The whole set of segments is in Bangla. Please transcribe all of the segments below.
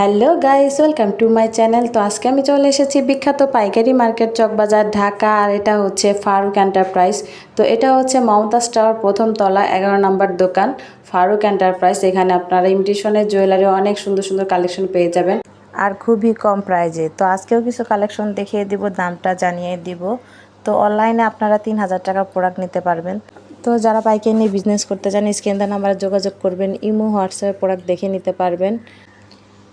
Hello guys, welcome to my channel. তো আজকে আমি চলে এসেছি বিখ্যাত পাইকারি মার্কেট চকবাজার, ঢাকা, আর এটা হচ্ছে ফারুক এন্টারপ্রাইজ। তো এটা হচ্ছে মমতাজ টাওয়ার প্রথম তলা, এগারো নম্বর দোকান, ফারুক এন্টারপ্রাইজ। এখানে আপনারা ইমিটেশনের জুয়েলারি অনেক সুন্দর সুন্দর কালেকশন পেয়ে যাবেন। আর খুবই কম প্রাইজে। তো আজকেও কিছু কালেকশন দেখিয়ে দিব, দামটা জানিয়ে দিব। তো অনলাইনে আপনারা তিন হাজার টাকা প্রোডাক্ট নিতে পারবেন। তো যারা পাইকারি নিয়ে বিজনেস করতে চান, স্ক্রিন নাম্বারে যোগাযোগ করবেন, ইমো, হোয়াটসঅ্যাপে প্রোডাক্ট দেখে নিতে পারবেন।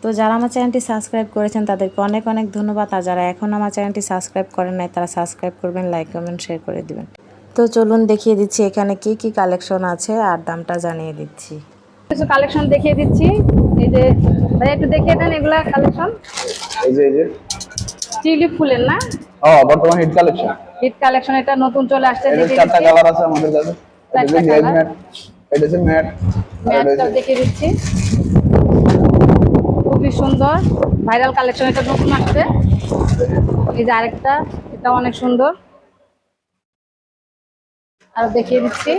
তো যারা আমার চ্যানেলটি সাবস্ক্রাইব করেছেন তাদেরকে অনেক অনেক ধন্যবাদ। আর যারা এখন আমার চ্যানেলটি সাবস্ক্রাইব করেন নাই তারা সাবস্ক্রাইব করবেন লাইক কমেন্ট শেয়ার করে দিবেন। তো চলুন দেখিয়ে দিচ্ছি এখানে কি কি কালেকশন আছে আর দামটা জানিয়ে দিচ্ছি। কিছু কালেকশন দেখিয়ে দিচ্ছি। এই যে ভাই একটু দেখিয়ে দেন এগুলা কালেকশন। এই যে এই যে। টিউলিপ ফুলের না? ও বর্তমান হিট কালেকশন। হিট কালেকশন এটা নতুন চলে আসছে এটা দেখিয়ে চারটা কালার আছে আমাদের কাছে। এটা যে ম্যাট এটা যে ম্যাট। যে দেখিয়ে দিচ্ছি। খুবই সুন্দর। ভাইরাল কালেকশন এটা নতুন আসছে। এই যে আরেকটা এটা অনেক সুন্দর। আর দেখিয়ে দিচ্ছি।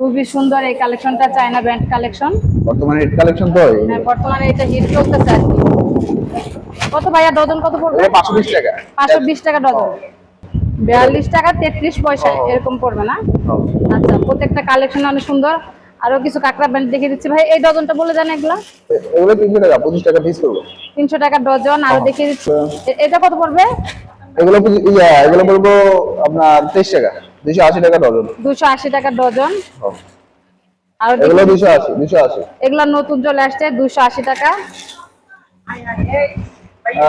খুবই সুন্দর এই কালেকশনটা চায়না ব্র্যান্ড কালেকশন বর্তমানে হিট কালেকশন তো হ্যাঁ বর্তমানে এটা হিট চলতেছে আর কত ভাইয়া ডজন কত পড়বে? 520 টাকা। পাঁচশো বিশ টাকা ডজন। বিয়াল্লিশ টাকা তেত্রিশ পয়সা এরকম পড়বে না? হ্যাঁ। আচ্ছা প্রত্যেকটা কালেকশন অনেক সুন্দর। আরও কিছু কাঁকড়া ব্যান্ড দেখিয়ে দিচ্ছি। ভাই এই ডজনটা বলে দেন এগুলা এগুলো 300 টাকা 25 টাকা পিস করব। তিনশো টাকা ডজন আরও। দেখিয়ে দিচ্ছি। এটা কত পড়বে? এগুলো এগুলো বলব আপনার 23 টাকা 280 টাকা ডজন। দুশো আশি টাকা ডজন। আর এগুলো 280 280 এগুলা নতুন চলে আসছে দুশো আশি টাকা।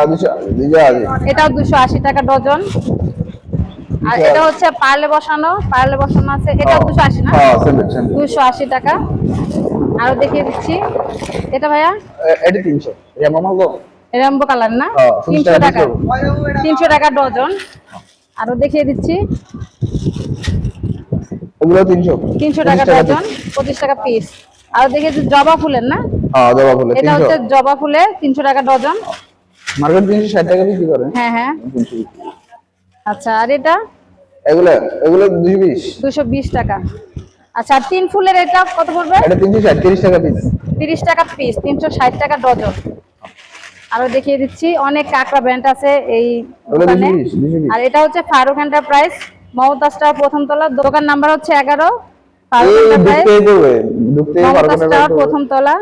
200 280 এটাও দুশো আশি টাকা ডজন। আর এটা হচ্ছে পার্লে বসানো পার্লে বসানো আছে। আশি না? হ্যাঁ সেম সেম দুশো আশি টাকা। আরও দেখিয়ে দিচ্ছি। এটা ভাইয়া? এটা 300 এটা রেমবো কালার না? হ্যাঁ, পঁচিশ তিনশো টাকা টাকা। piece তিনশো টাকা ডজন। আরও দেখিয়ে দিচ্ছি। 300 তিনশো। টাকা ডজন। piece। পঁচিশ টাকা পিস আরও দিচ্ছি জবা ফুলের না? হ্যাঁ দেওয়া বলে এটা হচ্ছে জবা ফুলে তিনশো টাকা ডজন। মার্কেট 360 টাকা বিক্রি করে। হ্যাঁ হ্যাঁ। আচ্ছা আর এটা? এগুলো এগুলো 220 দুশো বিশ টাকা। আচ্ছা তিন ফুলের এটা কত পড়বে? এটা 360 টাকা পিস তিরিশ টাকা পিস তিনশো ষাট টাকা ডজন। আরও দেখিয়ে দিচ্ছি অনেক কাঁকড়া ব্র্যান্ড আছে এই দোকানে। 220 220 আর এটা হচ্ছে ফারুক এন্টারপ্রাইজ মমতাজটা প্রথম তলা দোকান নাম্বার হচ্ছে এগারো ফারুক এই এন্টারপ্রাইজ। প্রথম তলা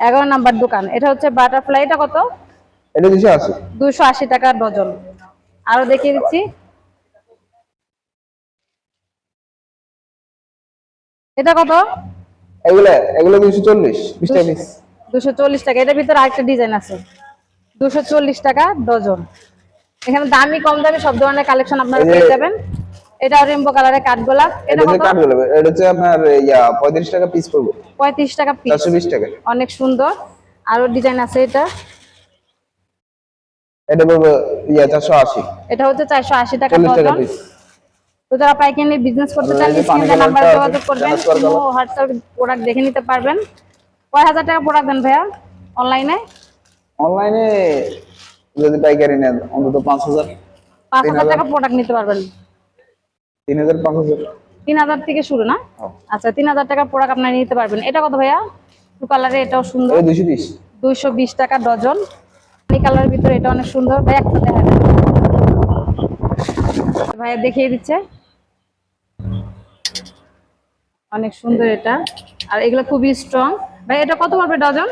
এগারো নাম্বার দোকান। এটা হচ্ছে বাটারফ্লাই এটা কত? এটা 280 দুশো আশি টাকা ডজন। আরও দেখিয়ে দিচ্ছি এটা কত? এগুলো এগুলো 240 20 টাকা পিস দুশো চল্লিশ টাকা। এটার ভিতরে আরেকটা ডিজাইন আছে। দুশো চল্লিশ টাকা ডজন। এখানে দামি কম দামি সব ধরনের কালেকশন আপনারা পেয়ে যাবেন। এটা রেমবো কালারের কাঠগোলাপ। এটা কত? কাট গেল এটা হচ্ছে আপনার ইয়া 35 টাকা পিস পড়বে। পঁয়ত্রিশ টাকা পিস 420 টাকা। অনেক সুন্দর। আরও ডিজাইন আছে এটা। এটা পড়বে ইয়া 480 এটা হচ্ছে চারশো আশি টাকা 40 টাকা ডজন। পিস তো যারা পাইকারি বিজনেস করতে চান স্ক্রিনে নাম্বারে যোগাযোগ করবেন। হোয়াটসঅ্যাপ প্রোডাক্ট দেখে নিতে পারবেন। কয় হাজার টাকা প্রোডাক্ট দেন ভাইয়া? অনলাইনে অনলাইনে যদি পাইকারি নেন অন্তত 5000 পাঁচ হাজার টাকা প্রোডাক্ট নিতে পারবেন। 3000 5000 তিন হাজার থেকে শুরু না? হ্যাঁ। আচ্ছা তিন হাজার টাকার প্রোডাক্ট আপনারা নিতে পারবেন। এটা কত ভাইয়া? টু কালারে এটাও সুন্দর। এটা 220 দুইশো বিশ টাকা ডজন। এই কালারের ভিতরে এটা অনেক সুন্দর। ভাই একটা দেখা। ভাইয়া দেখিয়ে দিচ্ছে। অনেক সুন্দর এটা। আর এগুলো খুবই স্ট্রং ভাই এটা কত পড়বে ডজন?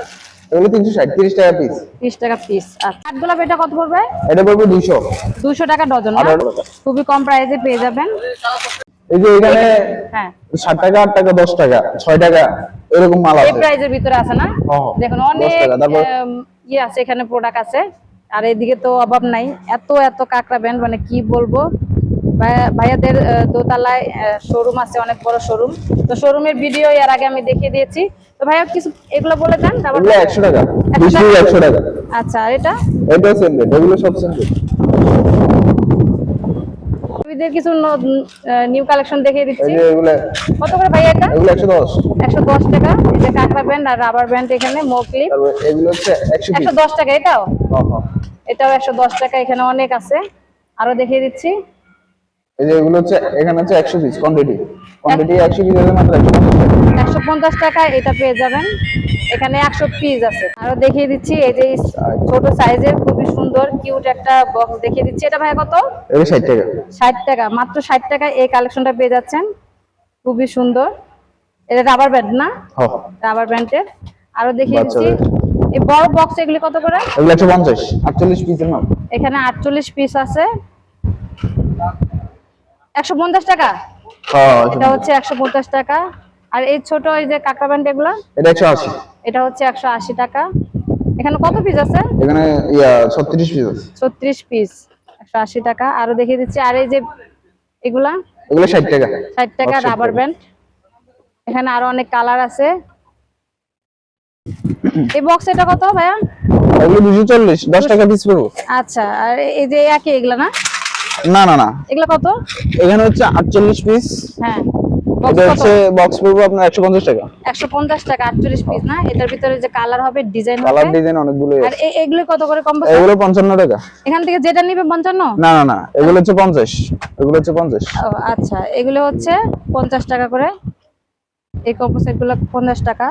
এগুলো 360 30 টাকা পিস বিশ টাকা পিস আর কাঠগোলাপ এটা কত পড়বে? এটা পড়বে 200 দুশো টাকা ডজন? খুবই কম প্রাইসে পেয়ে যাবেন। এই যে এখানে হ্যাঁ। 60 টাকা 8 টাকা 10 টাকা 6 টাকা এরকম মাল আছে এই আছে। প্রাইজের ভিতরে আছে না। দেখুন অনেক উম, ইয়ে আছে এখানে প্রোডাক্ট আছে। আর এদিকে তো অভাব নাই। এত এত কাঁকড়া ব্যান্ড মানে কি বলব? ভাইয়াদের দোতলায় শোরুম আছে অনেক বড় শোরুম তো শোরুমের ভিডিও এর আগে আমি দেখিয়ে দিয়েছি। তো ভাইয়া কিছু এগুলো বলে দেন তারপর এগুলো 100 টাকা। 100 20 পিস 100 টাকা। আচ্ছা আর এটা? এটা সেম রেট এগুলো সব সেম রেট বেবিদের কিছু নিউ কালেকশন দেখিয়ে দিচ্ছি। কত করে এটা? এগুলো 110 একশো দশ টাকা। কাঁকড়া ব্যান্ড আর রাবার ব্যান্ড এখানে মোকলি তারপর এগুলো হচ্ছে 100 একশো দশ টাকা এটাও? হ্যাঁ হ্যাঁ। এটাও একশো দশ টাকা এখানে অনেক আছে। আরও দেখিয়ে দিচ্ছি। এই যে এগুলো হচ্ছে এখানে হচ্ছে 100 পিস কোয়ান্টিটি কোয়ান্টিটি 100 পিস এর মাত্র 150 টাকা। একশো পঞ্চাশ টাকা এটা পেয়ে যাবেন। এখানে একশো পিস আছে। আরও দেখিয়ে দিচ্ছি এই যে ছোট সাইজের খুবই সুন্দর কিউট একটা বক্স দেখিয়ে দিচ্ছি। এটা ভাই কত? এগুলো ষাট টাকা। ষাট টাকা মাত্র ষাট টাকায় এই কালেকশনটা পেয়ে যাচ্ছেন। খুবই সুন্দর। এটা রাবার ব্যান্ড না? রাবার ব্যান্ডের আরও দেখিয়ে দিচ্ছি। এই বড় বক্স এগুলি কত করে? এগুলো একশো পঞ্চাশ আটচল্লিশ পিসের মাল এখানে আটচল্লিশ পিস আছে। একশো পঞ্চাশ টাকা? হ্যাঁ এটা হচ্ছে একশো পঞ্চাশ টাকা। আর এই ছোট এই যে কাঁকড়া ব্যান্ড এগুলো? এটা একশো আশি। এটা হচ্ছে একশো আশি টাকা। এখানে কত পিস আছে? এখানে ছত্রিশ পিস আছে। ছত্রিশ পিস একশো আশি টাকা। আরও দেখিয়ে দিচ্ছি আর এই যে এগুলা? এগুলো ষাট টাকা। ষাট টাকা রাবার ব্যান্ড এখানে আরও অনেক কালার আছে। এই বক্স এটা কত ভাইয়া? এগুলো দুশো চল্লিশ দশ টাকা পিস পড়ব। আচ্ছা আর এই যে একই এগুলা না? না না না। এগুলো কত? এখানে হচ্ছে আটচল্লিশ পিস হ্যাঁ। এটা হচ্ছে বক্স পড়ব আপনার একশো পঞ্চাশ টাকা। একশো পঞ্চাশ টাকা আটচল্লিশ পিস না? এটার ভিতরে যে কালার হবে ডিজাইন কালার ডিজাইন অনেকগুলো আর এগুলো কত করে কম? এগুলো পঞ্চান্ন টাকা। এখান থেকে যেটা নিবে পঞ্চান্ন? না না না এগুলো হচ্ছে পঞ্চাশ। এগুলো হচ্ছে পঞ্চাশ। ও, আচ্ছা। এগুলো হচ্ছে পঞ্চাশ টাকা করে। এই কম্পোসাইটগুলো পঞ্চাশ টাকা।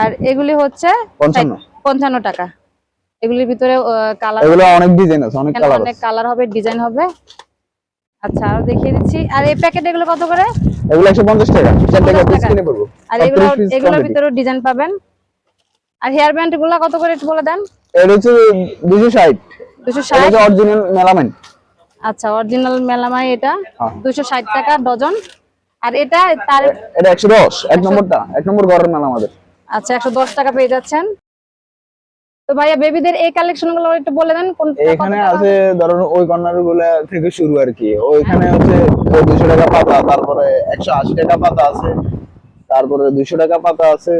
আর এগুলি হচ্ছে পঞ্চান্ন। পঞ্চান্ন টাকা। এগুলির ভিতরে কালার এগুলো অনেক ডিজাইন আছে অনেক কালার অনেক কালার হবে ডিজাইন হবে। আচ্ছা আর দেখিয়ে দিচ্ছি। আর এই প্যাকেট এগুলো কত করে? এগুলো একশো পঞ্চাশ টাকা। চার টাকা পিস কিনে পড়ব আর এগুলো 38 এগুলোর ভিতরে ডিজাইন পাবেন। আর হেয়ার ব্যান্ডগুলো কত করে একটু বলে দেন? এটা হচ্ছে দুশো ষাট। দুশো এটা ষাট? হচ্ছে অরিজিনাল মেলামেন আচ্ছা অরিজিনাল মেলামাই এটা। হ্যাঁ। দুশো ষাট টাকা ডজন। আর এটা তার এটা একশো দশ এক নম্বরটা এক নম্বর ঘরের মেলা আমাদের। আচ্ছা একশো দশ টাকা পেয়ে যাচ্ছেন। তো ভাইয়া বেবিদের এই কালেকশনগুলো একটু বলে দেন কোন এখানে আছে ধরুন ওই কর্নারগুলা থেকে শুরু আর কি। ওইখানে হচ্ছে দুশো টাকা পাতা তারপরে একশো আশি টাকা পাতা আছে তারপরে দুশো টাকা পাতা আছে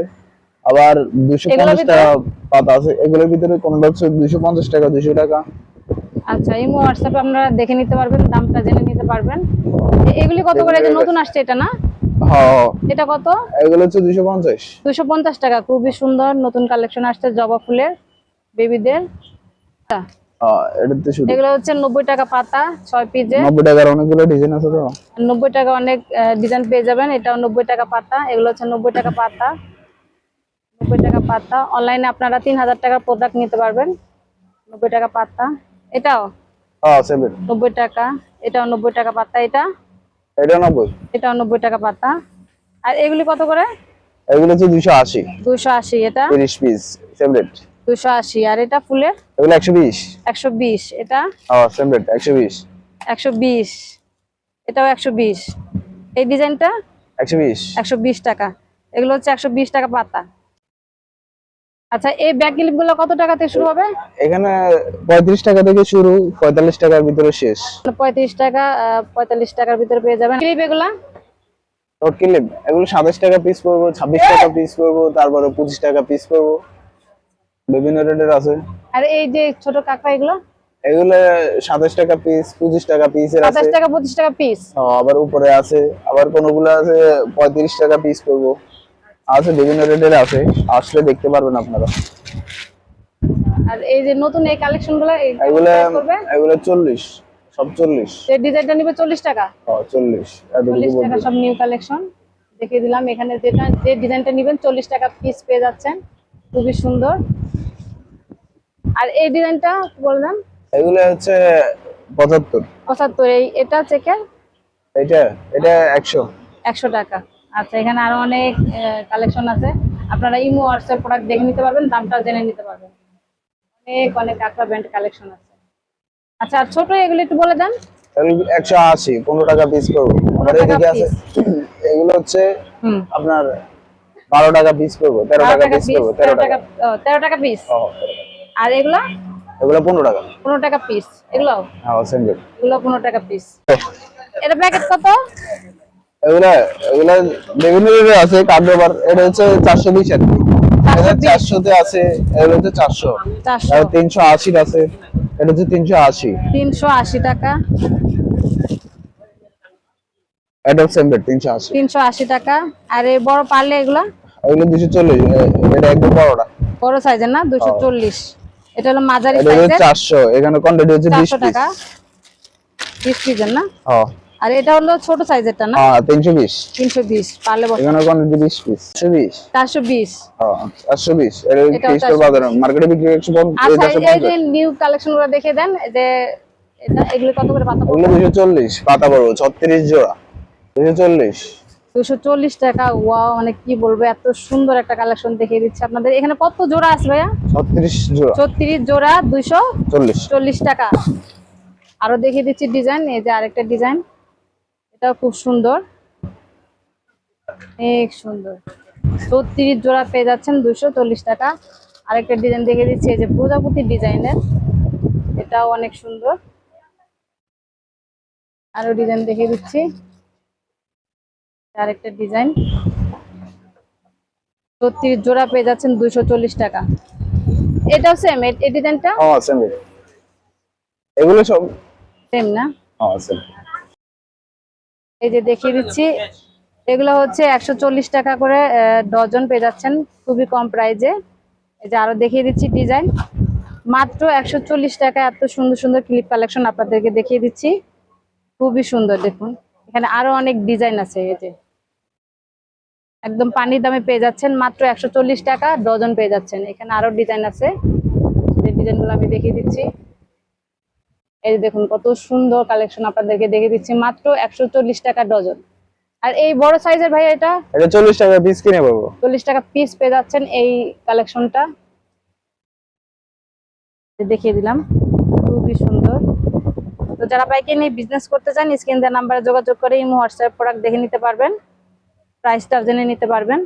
আবার দুশো পঞ্চাশ টাকা পাতা আছে। এগুলোর ভিতরে কোনটা হচ্ছে দুশো পঞ্চাশ টাকা দুশো টাকা। আচ্ছা এই হোয়াটসঅ্যাপে আপনারা দেখে নিতে পারবেন দামটা জেনে নিতে পারবেন। এগুলি কত করে? নতুন আসছে এটা না? হ্যাঁ এটা কত? এগুলো হচ্ছে দুশো পঞ্চাশ। দুশো পঞ্চাশ টাকা খুবই সুন্দর নতুন কালেকশন আসছে জবা ফুলের। বেবিদের? এগুলো হচ্ছে নব্বই টাকা পাতা ছয় নব্বই টাকা অনেক ডিজাইন পেয়ে যাবেন। নব্বই টাকা এগুলো হচ্ছে নব্বই টাকা নব্বই টাকা অনলাইনে আপনারা তিন হাজার প্রোডাক্ট নিতে পারবেন। নব্বই টাকা এটাও? নব্বই টাকা। টাকা এটা? নব্বই। নব্বই টাকা পাতা। আর এগুলি কত করে? এগুলো হচ্ছে দুশো আশি। দুশো আশি। এটা? তিরিশ পিস 280 আর এটা ফুলের? এগুলো 120 120 এটা? ও সেম রেট 120 120 এটাও 120 এই ডিজাইনটা? 120 120 টাকা। এগুলো হচ্ছে 120 টাকা পাতা। আচ্ছা এই ব্যাগ ক্লিপগুলো কত টাকা থেকে শুরু হবে? এখানে 35 টাকা থেকে শুরু 45 টাকার ভিতরে শেষ। 35 টাকা 45 টাকার ভিতরে পেয়ে যাবেন। ক্লিপ এগুলো? নোট ক্লিপ এগুলো 27 টাকা পিস পড়ব 26 টাকা পিস পড়ব তারপরে 25 টাকা পিস পড়ব বিভিন্ন রেটের আছে। আর এই যে ছোট কাঁকড়া এগুলো? এগুলো সাতাশ টাকা পিস পঁচিশ টাকা পিসের আছে সাতাশ টাকা পঁচিশ টাকা পিস ও, আবার উপরে আছে। আবার কোনগুলো আছে পঁয়ত্রিশ টাকা পিস পড়ব আছে বিভিন্ন রেটের আছে। আসলে দেখতে পারবেন আপনারা। আর এই যে নতুন এই কালেকশনগুলো এগুলো করবে? এগুলো চল্লিশ সব চল্লিশ। এই ডিজাইনটা নিবে চল্লিশ টাকা? ও, চল্লিশ। এতটুকু চল্লিশ টাকা সব নিউ কালেকশন দেখিয়ে দিলাম এখানে যেটা যে ডিজাইনটা নিবেন চল্লিশ টাকা পিস পেয়ে যাচ্ছেন। খুবই সুন্দর। আর এই ডিজাইনটা বললাম এগুলো হচ্ছে পঁচাত্তর। পঁচাত্তর এই এটা চেকের এটা এটা একশো। একশো টাকা। আচ্ছা এখানে আরও অনেক কালেকশন আছে। আপনারা ইমো হোয়াটসঅ্যাপ প্রোডাক্ট দেখে নিতে পারবেন দামটা জেনে নিতে পারবেন। অনেক অনেক আঁকড়া ব্যান্ড কালেকশন আছে। আচ্ছা আর ছোট এগুলো একটু বলে দেন। এগুলো একশো আশি পনেরো টাকা পিস করব। টাকা এদিকে আছে। এগুলো হচ্ছে আপনার বারো টাকা পিস করব তেরো বারো টাকা টাকা পিস করব তেরো তেরো টাকা। টাকা ও, তেরো টাকা পিস আর এগুলো? এগুলো পনেরো টাকা। পনেরো টাকা পিস এগুলো? হ্যাঁ সেম রেট এগুলো পনেরো টাকা পিস এটা প্যাকেট কত? এগুলা এগুলা বিভিন্ন রেটে আছে কার্ডোবার এটা হচ্ছে চারশো বিশ আর কি। এটা চারশোতে আছে এগুলো হচ্ছে চারশো। চারশো। আর তিনশো আশির আছে এটা হচ্ছে তিনশো আশি। তিনশো আশি টাকা। আশি। তিনশো আশি টাকা। আর এই বড় পারলে এগুলা? এগুলো দুশো চল্লিশ এটা একদম বড়টা। বড় সাইজের না? দুশো চল্লিশ। এটা হলো মাঝারি এটা সাইজের। চারশো এখানে কোয়ান্টিটি হচ্ছে বিশ চারশো পিস টাকা। বিশ পিসের না? হ্যাঁ আর এটা হলো ছোট সাইজেরটা না? হ্যাঁ তিনশো বিশ। তিনশো বিশ পারলে বস এখানে কোয়ান্টিটি বিশ পিস একশো বিশ? চারশো বিশ। হ্যাঁ চারশো বিশ। এটা এটাও তিরিশ 420 বাজারে? মার্কেটে বিক্রি একশো আচ্ছা পঞ্চাশ এই যে- নিউ কালেকশনগুলো দেখে দেন এই যে এটা এগুলো কত করে পাতা দুশো চল্লিশ পাতা পড়ব ছত্রিশ জোড়া। দুশো চল্লিশ। দুশো চল্লিশ টাকা ওয়াও মানে কি বলব এত সুন্দর একটা কালেকশন দেখিয়ে দিচ্ছে আপনাদের। এখানে কত জোড়া আছে ভাইয়া? ছত্রিশ জোড়া। ছত্রিশ জোড়া দুইশো চল্লিশ। টাকা। আরও দেখিয়ে দিচ্ছি ডিজাইন এই যে আরেকটা ডিজাইন। এটাও খুব সুন্দর। অনেক সুন্দর। ছত্রিশ জোড়া পেয়ে যাচ্ছেন দুশো চল্লিশ টাকা। আরেকটা ডিজাইন দেখিয়ে দিচ্ছি এই যে প্রজাপতি ডিজাইনের। এটাও অনেক সুন্দর। আরও ডিজাইন দেখিয়ে দিচ্ছি। আরেকটা ডিজাইন। ছত্রিশ জোড়া পেয়ে যাচ্ছেন চল্লিশ টাকা। এটাও সেম এই ডিজাইনটা? হ্যাঁ সেম এগুলো সব সেম না? হ্যাঁ সেম এই যে দেখিয়ে দিচ্ছি এগুলো হচ্ছে একশো চল্লিশ টাকা করে ডজন পেয়ে যাচ্ছেন খুবই কম প্রাইজে। এই যে আরও দেখিয়ে দিচ্ছি ডিজাইন। মাত্র একশো চল্লিশ টাকা এত সুন্দর সুন্দর ক্লিপ কালেকশন আপনাদেরকে দেখিয়ে দিচ্ছি। খুবই সুন্দর দেখুন। এখানে আরও অনেক ডিজাইন আছে এই যে। একদম পানির দামে পেয়ে যাচ্ছেন মাত্র একশো চল্লিশ টাকা ডজন পেয়ে যাচ্ছেন। এখানে আরও ডিজাইন আছে। এই ডিজাইনগুলো আমি দেখিয়ে দিচ্ছি। এই যে দেখুন কত সুন্দর কালেকশন আপনাদেরকে দেখে দিচ্ছি মাত্র একশো চল্লিশ টাকা ডজন। আর এই বড় সাইজের ভাই এটা? এটা চল্লিশ টাকা পিস কিনে পাবো। চল্লিশ টাকা পিস পেয়ে যাচ্ছেন এই কালেকশনটা দেখিয়ে দিলাম খুবই সুন্দর। তো যারা পাইকে নিয়ে বিজনেস করতে চান স্ক্রিন দেওয়ার নাম্বারে যোগাযোগ করে ইমো হোয়াটসঅ্যাপ প্রোডাক্ট দেখে নিতে পারবেন। প্রাইসটা জেনে নিতে পারবেন।